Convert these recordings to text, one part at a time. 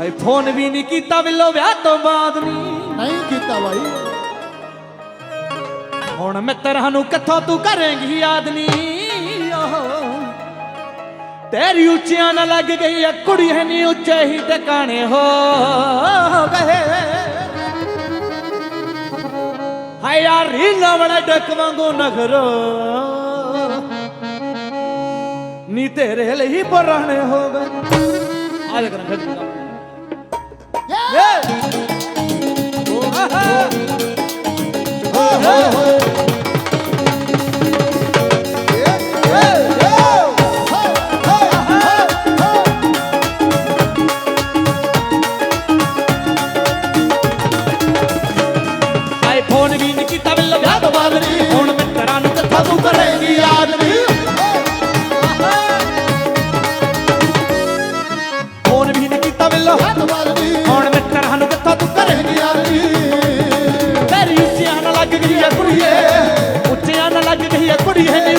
ਹਾਏ ਫੋਨ ਵੀ ਨਹੀਂ ਕੀਤਾ ਵਿੱਲੋ ਵਿਆਹ ਤੋਂ ਬਾਅਦ ਨਹੀਂ ਨਹੀਂ ਕੀਤਾ ਭਾਈ ਹੁਣ ਮਿੱਤਰਾਂ ਨੂੰ ਕਿੱਥੋਂ ਤੂੰ ਕਰੇਂਗੀ ਯਾਦ ਤੇਰੀ ਉੱਚਿਆਂ ਨਾਲ ਲੱਗ ਗਈ ਆ ਕੁੜੀ ਹੈ ਨਹੀਂ ਉੱਚੇ ਹੀ ਟਿਕਾਣੇ ਹੋ ਗਏ। ਹਾਏ ਯਾਰ ਰੀਲਾ ਵਾਲਾ ਡੱਕ ਵਾਂਗੂ ਨਖਰੋ। ਨੀ ਤੇਰੇ ਲਈ ਪੁਰਾਣੇ ਹੋ ਗਏ। ਆ ਜਾ ਕਰਾਂ Pony, Vinicita, Bello, Bravo. है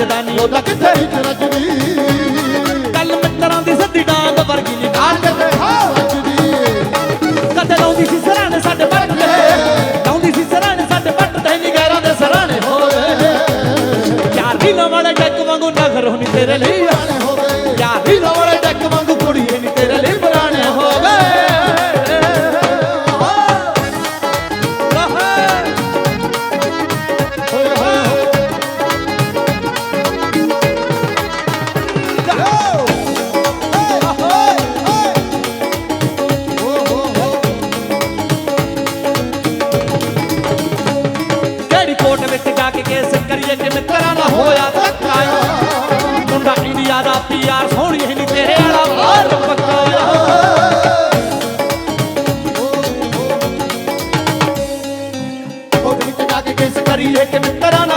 ਨੱਚਦਾ ਉਹਦਾ ਕਿੱਥੇ? ਹਿੱਕ ਰੱਜਦੀ ਕੱਲ ਮਿੱਤਰਾਂ ਦੀ ਸੱਦੀ ਹਰੀ ਇੱਕ ਮਿੱਤਰਾਂ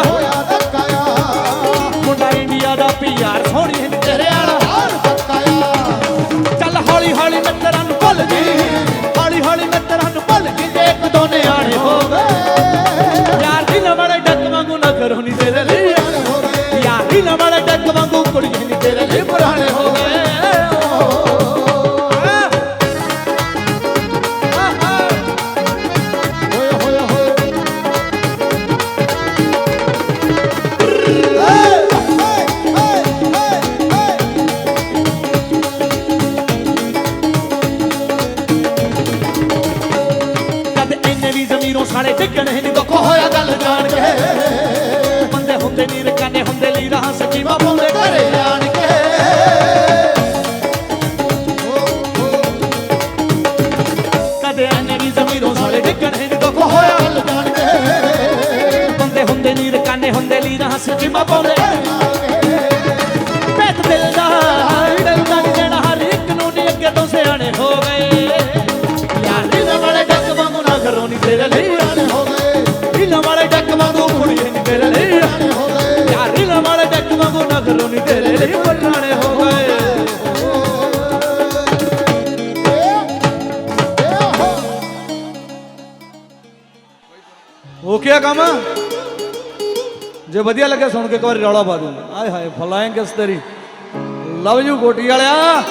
ਸਾਲੇ ਡਿੱਗਣੇ ਨਹੀਂ ਦੁੱਖ ਹੋਇਆ ਗੱਲ ਜਾਣ ਕੇ। ਬੰਦੇ ਹੁੰਦੇ ਨੀਰ ਕਾਨੇ, ਹੁੰਦੇ ਲੀਰਾ ਸੱਚੀ ਬਾਪੂ ਦੇ ਘਰੇ ਆਣ ਕਦੇ ਆਨੇ ਵੀ ਜ਼ਮੀਰੋਂ ਸਾਲੇ ਜਾਣ ਕੇ। ਬੰਦੇ ਹੁੰਦੇ ਨੀਰ ਕਾਨੇ, ਹੁੰਦੇ ਲੀਰਾ ਸੱਚੀ ਬਾਪੂ ਦੇ ਔਖਿਆ ਕੰਮ? ਜੇ ਵਧੀਆ ਲੱਗਿਆ ਸੁਣ ਕੇ ਇੱਕ ਵਾਰੀ ਰੌਲਾ ਪਾ ਦੂੰ ਆਏ ਹਾਏ ਫਲਾਇੰਗ ਇਸ ਤੇਰੀ ਲਵ ਯੂ ਗੋਟੀ ਵਾਲਿਆ।